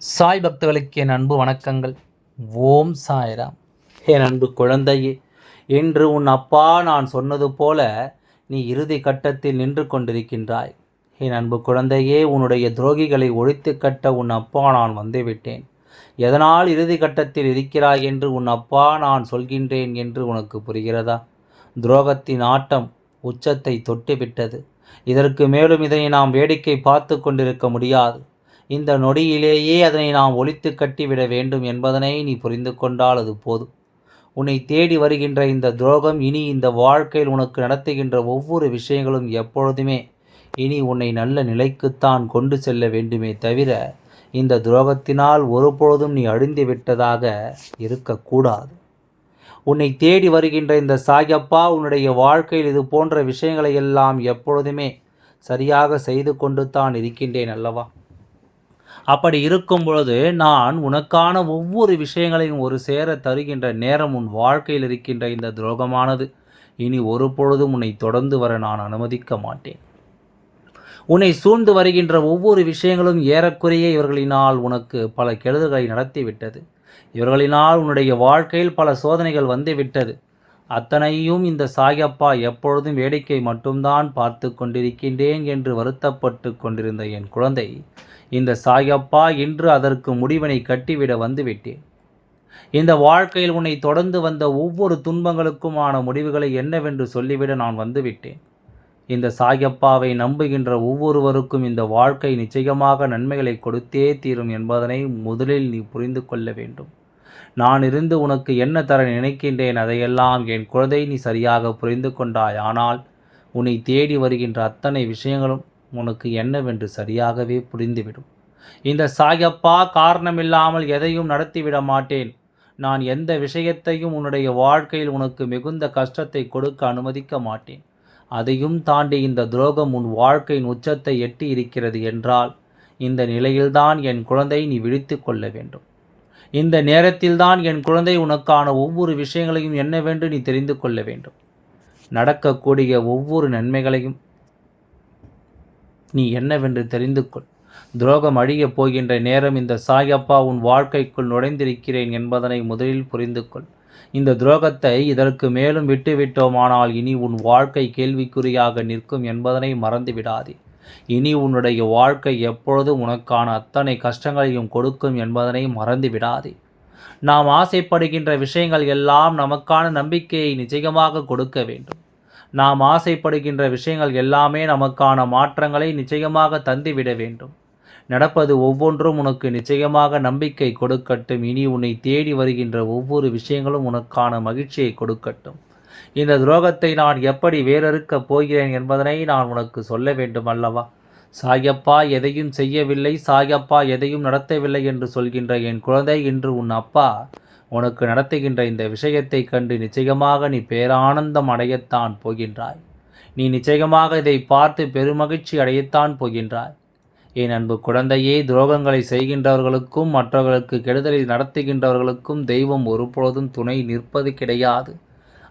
சாய் பக்தர்களுக்கு என் அன்பு வணக்கங்கள். ஓம் சாய்ராம். என் அன்பு குழந்தையே என்று உன் அப்பா நான் சொன்னது போல நீ இறுதி கட்டத்தில் நின்று கொண்டிருக்கின்றாய். என் அன்பு குழந்தையே உன்னுடைய துரோகிகளை ஒழித்து கட்ட உன் அப்பா நான் வந்துவிட்டேன். எதனால் இறுதி கட்டத்தில் இருக்கிறாய் என்று உன் அப்பா நான் சொல்கின்றேன் என்று உனக்கு புரிகிறதா? துரோகத்தின் ஆட்டம் உச்சத்தை தொட்டுவிட்டது. இதற்கு மேலும் இதனை நாம் வேடிக்கை பார்த்து கொண்டிருக்க முடியாது. இந்த நொடியிலேயே அதனை நாம் ஒழித்து கட்டிவிட வேண்டும் என்பதனை நீ புரிந்து கொண்டால் அது போதும். உன்னை தேடி வருகின்ற இந்த துரோகம் இனி இந்த வாழ்க்கையில் உனக்கு நடத்துகின்ற ஒவ்வொரு விஷயங்களும் எப்பொழுதுமே இனி உன்னை நல்ல நிலைக்குத்தான் கொண்டு செல்ல வேண்டுமே தவிர இந்த துரோகத்தினால் ஒருபொழுதும் நீ அழிந்து விட்டதாக இருக்கக்கூடாது. உன்னை தேடி வருகின்ற இந்த சாயப்பா உன்னுடைய வாழ்க்கையில் இது போன்ற விஷயங்களை எல்லாம் எப்பொழுதுமே சரியாக செய்து கொண்டு தான் இருக்கின்றேன் அல்லவா? அப்படி இருக்கும் பொழுது நான் உனக்கான ஒவ்வொரு விஷயங்களையும் ஒரு சேர தருகின்ற நேரம் உன் வாழ்க்கையில் இருக்கின்ற இந்த துரோகமானது. இனி ஒரு பொழுதும் உன்னை தொடர்ந்து வர நான் அனுமதிக்க மாட்டேன். உன்னை சூழ்ந்து வருகின்ற ஒவ்வொரு விஷயங்களும் ஏறக்குறைய இவர்களினால் உனக்கு பல கெடுதல்களை நடத்திவிட்டது. இவர்களினால் உன்னுடைய வாழ்க்கையில் பல சோதனைகள் வந்துவிட்டது. அத்தனையும் இந்த சாயப்பா எப்பொழுதும் வேடிக்கை மட்டும்தான் பார்த்து கொண்டிருக்கின்றேன் என்று வருத்தப்பட்டு கொண்டிருந்த என் குழந்தை இந்த சாயப்பா இன்று அதற்கு முடிவினை கட்டிவிட வந்துவிட்டேன். இந்த வாழ்க்கையில் உன்னை தொடர்ந்து வந்த ஒவ்வொரு துன்பங்களுக்குமான முடிவுகளை என்னவென்று சொல்லிவிட நான் வந்துவிட்டேன். இந்த சாயப்பாவை நம்புகின்ற ஒவ்வொருவருக்கும் இந்த வாழ்க்கை நிச்சயமாக நன்மைகளை கொடுத்தே தீரும் என்பதனை முதலில் நீ புரிந்து கொள்ள வேண்டும். நான் இருந்து உனக்கு என்ன தர நினைக்கின்றேன் அதையெல்லாம் என் குழந்தை நீ சரியாக புரிந்து கொண்டாய். ஆனால் உன்னை தேடி வருகின்ற அத்தனை விஷயங்களும் உனக்கு என்னவென்று சரியாகவே புரிந்துவிடும். இந்த சாயப்பா காரணமில்லாமல் எதையும் நடத்திவிட மாட்டேன். நான் எந்த விஷயத்தையும் உன்னுடைய வாழ்க்கையில் உனக்கு மிகுந்த கஷ்டத்தை கொடுக்க அனுமதிக்க மாட்டேன். அதையும் தாண்டி இந்த துரோகம் உன் வாழ்க்கையின் உச்சத்தை எட்டி இருக்கிறது என்றால் இந்த நிலையில்தான் என் குழந்தை நீ விழித்து கொள்ள வேண்டும். இந்த நேரத்தில்தான் என் குழந்தை உனக்கான ஒவ்வொரு விஷயங்களையும் என்னவென்று நீ தெரிந்து கொள்ள வேண்டும். நடக்கக்கூடிய ஒவ்வொரு நன்மைகளையும் நீ என்னவென்று தெரிந்து கொள். துரோகம் அழியப் போகின்ற நேரம் இந்த சாயப்பா உன் வாழ்க்கைக்குள் நுழைந்திருக்கிறேன் என்பதனை முதலில் புரிந்து கொள். இந்த துரோகத்தை இதற்கு மேலும் விட்டுவிட்டோமானால் இனி உன் வாழ்க்கை கேள்விக்குறியாக நிற்கும் என்பதனை மறந்துவிடாதே. இனி உன்னுடைய வாழ்க்கை எப்பொழுதும் உனக்கான அத்தனை கஷ்டங்களையும் கொடுக்கும் என்பதனை மறந்து விடாதே. நாம் ஆசைப்படுகின்ற விஷயங்கள் எல்லாம் நமக்கான நம்பிக்கையை நிச்சயமாக கொடுக்க வேண்டும். நாம் ஆசைப்படுகின்ற விஷயங்கள் எல்லாமே நமக்கான மாற்றங்களை நிச்சயமாக தந்துவிட வேண்டும். நடப்பது ஒவ்வொன்றும் உனக்கு நிச்சயமாக நம்பிக்கை கொடுக்கட்டும். இனி உன்னை தேடி வருகின்ற ஒவ்வொரு விஷயங்களும் உனக்கான மகிழ்ச்சியை கொடுக்கட்டும். இந்த துரோகத்தை நான் எப்படி வேறறுக்கப் போகிறேன் என்பதனை நான் உனக்கு சொல்ல வேண்டும் அல்லவா? சாயப்பா எதையும் செய்யவில்லை. சாயப்பா எதையும் நடத்தவில்லை என்று சொல்கின்ற என் குழந்தை இன்று உன் அப்பா உனக்கு நடத்துகின்ற இந்த விஷயத்தை கண்டு நிச்சயமாக நீ பேரானந்தம் அடையத்தான் போகின்றாய். நீ நிச்சயமாக இதை பார்த்து பெருமகிழ்ச்சி அடையத்தான் போகின்றாய். என் அன்பு குழந்தையே துரோகங்களை செய்கின்றவர்களுக்கும் மற்றவர்களுக்கு கெடுதலை நடத்துகின்றவர்களுக்கும் தெய்வம் ஒருபொழுதும் துணை நிற்பது கிடையாது.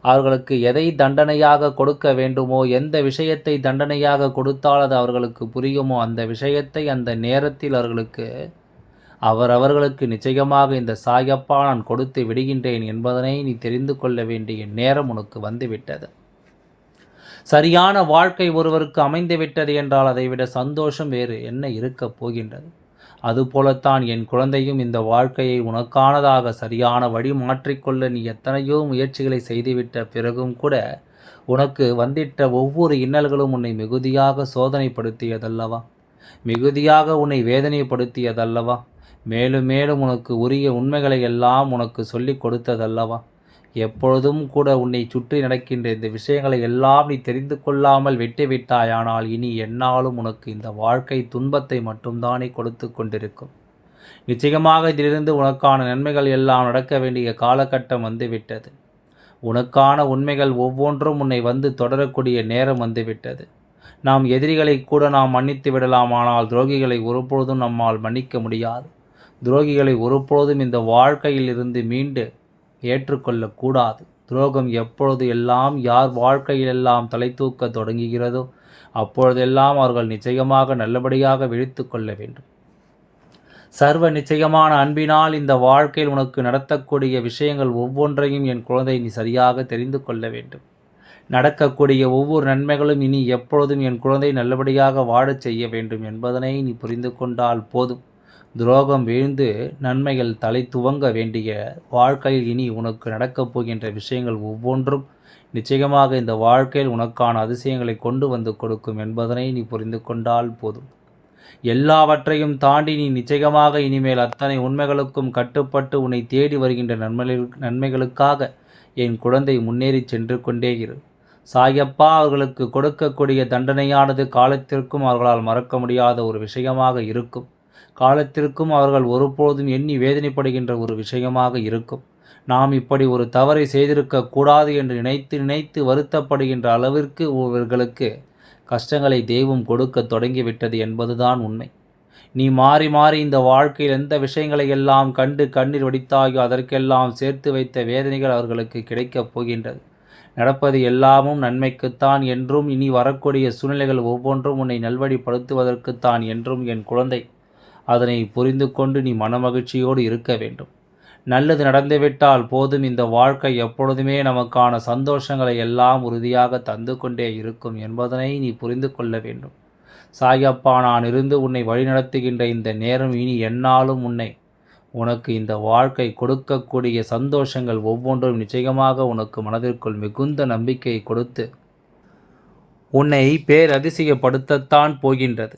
அவர்களுக்கு எதை தண்டனையாக கொடுக்க வேண்டுமோ எந்த விஷயத்தை தண்டனையாக கொடுத்தால் அது அவர்களுக்கு புரியுமோ அந்த விஷயத்தை அந்த நேரத்தில் அவர்களுக்கு அவர் அவர்களுக்கு நிச்சயமாக இந்த சாயப்பா நான் கொடுத்து விடுகின்றேன் என்பதனை நீ தெரிந்து கொள்ள வேண்டிய நேரம் உனக்கு வந்துவிட்டது. சரியான வாழ்க்கை ஒருவருக்கு அமைந்துவிட்டது என்றால் அதைவிட சந்தோஷம் வேறு என்ன இருக்கப் போகின்றது? அதுபோலத்தான் என் குழந்தையும் இந்த வாழ்க்கையை உனக்கானதாக சரியான வழி மாற்றிக்கொள்ள நீ எத்தனையோ முயற்சிகளை செய்துவிட்ட பிறகும் கூட உனக்கு வந்திட்ட ஒவ்வொரு இன்னல்களும் உன்னை மிகுதியாக சோதனைப்படுத்தியதல்லவா? மிகுதியாக உன்னை வேதனைப்படுத்தியதல்லவா? மேலும் மேலும் உனக்கு உரிய உண்மைகளை எல்லாம் உனக்கு சொல்லிக் கொடுத்ததல்லவா? எப்பொழுதும் கூட உன்னை சுற்றி நடக்கின்ற இந்த விஷயங்களை எல்லாம் நீ தெரிந்து கொள்ளாமல் விட்டுவிட்டாயானால் இனி என்னாலும் உனக்கு இந்த வாழ்க்கை துன்பத்தை மட்டும்தானே கொடுத்து கொண்டிருக்கும். நிச்சயமாக இதிலிருந்து உனக்கான நன்மைகள் எல்லாம் நடக்க வேண்டிய காலகட்டம் வந்துவிட்டது. உனக்கான உண்மைகள் ஒவ்வொன்றும் உன்னை வந்து தொடரக்கூடிய நேரம் வந்துவிட்டது. நாம் எதிரிகளை கூட நாம் மன்னித்து விடலாம் ஆனால் துரோகிகளை ஒருபொழுதும் நம்மால் மன்னிக்க முடியாது. துரோகிகளை ஒருபொழுதும் இந்த வாழ்க்கையில் இருந்து மீண்டு ஏற்றுக்கொள்ளக்கூடாது. துரோகம் எப்பொழுது எல்லாம் யார் வாழ்க்கையிலெல்லாம் தலை தூக்க தொடங்குகிறதோ அப்பொழுதெல்லாம் அவர்கள் நிச்சயமாக நல்லபடியாக விழித்து கொள்ள வேண்டும். சர்வ நிச்சயமான அன்பினால் இந்த வாழ்க்கையில் உனக்கு நடத்தக்கூடிய விஷயங்கள் ஒவ்வொன்றையும் என் குழந்தை நீ சரியாக தெரிந்து கொள்ள வேண்டும். நடக்கக்கூடிய ஒவ்வொரு நன்மைகளும் இனி எப்பொழுதும் என் குழந்தை நல்லபடியாக வாழச் செய்ய வேண்டும் என்பதனை நீ புரிந்து கொண்டால் போதும். துரோகம் வீழ்ந்து நன்மைகள் தலை துவங்க வேண்டிய வாழ்க்கையில் இனி உனக்கு நடக்கப் போகின்ற விஷயங்கள் ஒவ்வொன்றும் நிச்சயமாக இந்த வாழ்க்கையில் உனக்கான அதிசயங்களை கொண்டு வந்து கொடுக்கும் என்பதனை நீ புரிந்து கொண்டால் போதும். எல்லாவற்றையும் தாண்டி நீ நிச்சயமாக இனிமேல் அத்தனை உண்மைகளுக்கும் கட்டுப்பட்டு உன்னை தேடி வருகின்ற நன்மை நன்மைகளுக்காக என் குழந்தை முன்னேறி சென்று கொண்டே இரு. சாயப்பா அவர்களுக்கு கொடுக்கக்கூடிய தண்டனையானது காலத்திற்கும் அவர்களால் மறக்க முடியாத ஒரு விஷயமாக இருக்கும். காலத்திற்கும் அவர்கள் ஒருபோதும் எண்ணி வேதனைப்படுகின்ற ஒரு விஷயமாக இருக்கும். நாம் இப்படி ஒரு தவறை செய்திருக்க கூடாது என்று நினைத்து நினைத்து வருத்தப்படுகின்ற அளவிற்கு இவர்களுக்கு கஷ்டங்களை தெய்வம் கொடுக்க தொடங்கிவிட்டது என்பதுதான் உண்மை. நீ மாறி மாறி இந்த வாழ்க்கையில் எந்த விஷயங்களை எல்லாம் கண்டு கண்ணீர் வடித்தாயோ அதற்கெல்லாம் சேர்த்து வைத்த வேதனைகள் அவர்களுக்கு கிடைக்கப் போகின்றது. நடப்பது எல்லாமும் நன்மைக்குத்தான் என்றும் இனி வரக்கூடிய சூழ்நிலைகள் ஒவ்வொன்றும் உன்னை நல்வழிப்படுத்துவதற்குத்தான் என்றும் என் குழந்தை அதனை புரிந்து கொண்டு நீ மனமகிழ்ச்சியோடு இருக்க வேண்டும். நல்லது நடந்துவிட்டால் போதும் இந்த வாழ்க்கை எப்பொழுதுமே நமக்கான சந்தோஷங்களை எல்லாம் உறுதியாக தந்து கொண்டே இருக்கும் என்பதனை நீ புரிந்து கொள்ள வேண்டும். சாயப்பா நான் இருந்து உன்னை வழிநடத்துகின்ற இந்த நேரம் இனி என்னாலும் உன்னை உனக்கு இந்த வாழ்க்கை கொடுக்கக்கூடிய சந்தோஷங்கள் ஒவ்வொன்றும் நிச்சயமாக உனக்கு மனதிற்குள் மிகுந்த நம்பிக்கையை கொடுத்து உன்னை பேரதிசயப்படுத்தத்தான் போகின்றது.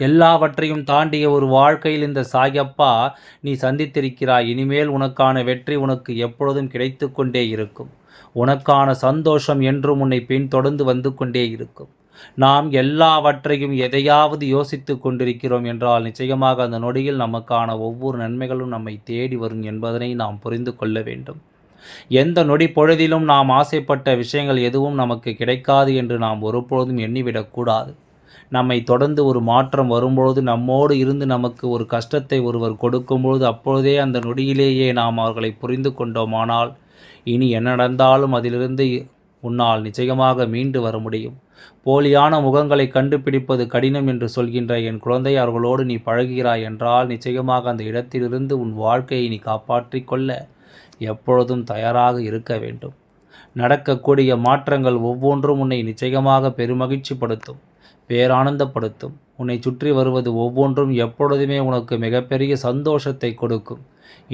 எல்லாவற்றையும் தாண்டிய ஒரு வாழ்க்கையில் இந்த சாயப்பா நீ சந்தித்திருக்கிறாய். இனிமேல் உனக்கான வெற்றி உனக்கு எப்பொழுதும் கிடைத்து கொண்டே இருக்கும். உனக்கான சந்தோஷம் என்றும் உன்னை பின்தொடர்ந்து வந்து கொண்டே இருக்கும். நாம் எல்லாவற்றையும் எதையாவது யோசித்து கொண்டிருக்கிறோம் என்றால் நிச்சயமாக அந்த நொடியில் நமக்கான ஒவ்வொரு நன்மைகளும் நம்மை தேடி வரும் என்பதனை நாம் புரிந்து கொள்ள வேண்டும். எந்த நொடி பொழுதிலும் நாம் ஆசைப்பட்ட விஷயங்கள் எதுவும் நமக்கு கிடைக்காது என்று நாம் ஒருபொழுதும் எண்ணிவிடக்கூடாது நம்மை தொடர்ந்து ஒரு மாற்றம் வரும்பொழுது நம்மோடு இருந்து நமக்கு ஒரு கஷ்டத்தை ஒருவர் கொடுக்கும்பொழுது அப்பொழுதே அந்த நொடியிலேயே நாம் அவர்களை புரிந்து கொண்டோமானால் இனி என்ன நடந்தாலும் அதிலிருந்து உன்னால் நிச்சயமாக மீண்டு வர முடியும். போலியான முகங்களை கண்டுபிடிப்பது கடினம் என்று சொல்கின்ற என் குழந்தை அவர்களோடு நீ பழகுகிறாய் என்றால் நிச்சயமாக அந்த இடத்திலிருந்து உன் வாழ்க்கையை நீ காப்பாற்றிக் கொள்ள எப்பொழுதும் தயாராக இருக்க வேண்டும். நடக்கக்கூடிய மாற்றங்கள் ஒவ்வொன்றும் உன்னை நிச்சயமாக பெருமகிழ்ச்சிப்படுத்தும். பேரானந்தப்படுத்தும். உன்னை சுற்றி வருவது ஒவ்வொன்றும் எப்பொழுதுமே உனக்கு மிகப்பெரிய சந்தோஷத்தை கொடுக்கும்.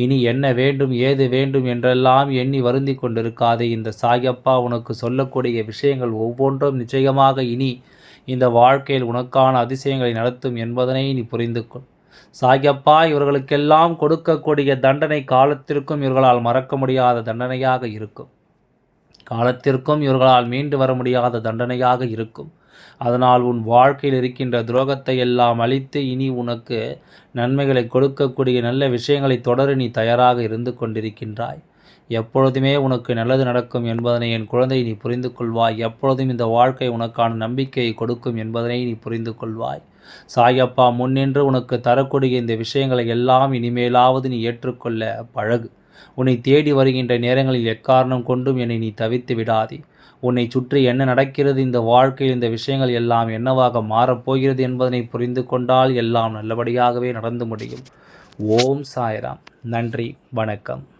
இனி என்ன வேண்டும் ஏது வேண்டும் என்றெல்லாம் எண்ணி வருந்தி கொண்டிருக்காதே. இந்த சாயப்பா உனக்கு சொல்லக்கூடிய விஷயங்கள் ஒவ்வொன்றும் நிச்சயமாக இனி இந்த வாழ்க்கையில் உனக்கான அதிசயங்களை நடத்தும் என்பதனை நீ புரிந்து கொள். சாயப்பா இவர்களுக்கெல்லாம் கொடுக்கக்கூடிய தண்டனை காலத்திற்கும் இவர்களால் மறக்க முடியாத தண்டனையாக இருக்கும். காலத்திற்கும் இவர்களால் மீண்டு வர முடியாத தண்டனையாக இருக்கும். அதனால் உன் வாழ்க்கையில் இருக்கின்ற துரோகத்தை எல்லாம் அழித்து இனி உனக்கு நன்மைகளை கொடுக்கக்கூடிய நல்ல விஷயங்களை தொடர நீ தயாராக இருந்து கொண்டிருக்கின்றாய். எப்பொழுதுமே உனக்கு நல்லது நடக்கும் என்பதனை என் குழந்தை நீ புரிந்து கொள்வாய். எப்பொழுதும் இந்த வாழ்க்கை உனக்கான நம்பிக்கையை கொடுக்கும் என்பதனை நீ புரிந்து கொள்வாய். சாயப்பா முன்னின்று உனக்கு தரக்கூடிய இந்த விஷயங்களை எல்லாம் இனிமேலாவது நீ ஏற்றுக்கொள்ள பழகு. உன்னை தேடி வருகின்ற நேரங்களில் எக்காரணம் கொண்டும் என்னை நீ தவித்து விடாதே. உன்னை சுற்றி என்ன நடக்கிறது இந்த வாழ்க்கையில் இந்த விஷயங்கள் எல்லாம் என்னவாக மாறப்போகிறது என்பதனை புரிந்து கொண்டால் எல்லாம் நல்லபடியாகவே நடந்து முடியும். ஓம் சாய்ராம். நன்றி வணக்கம்.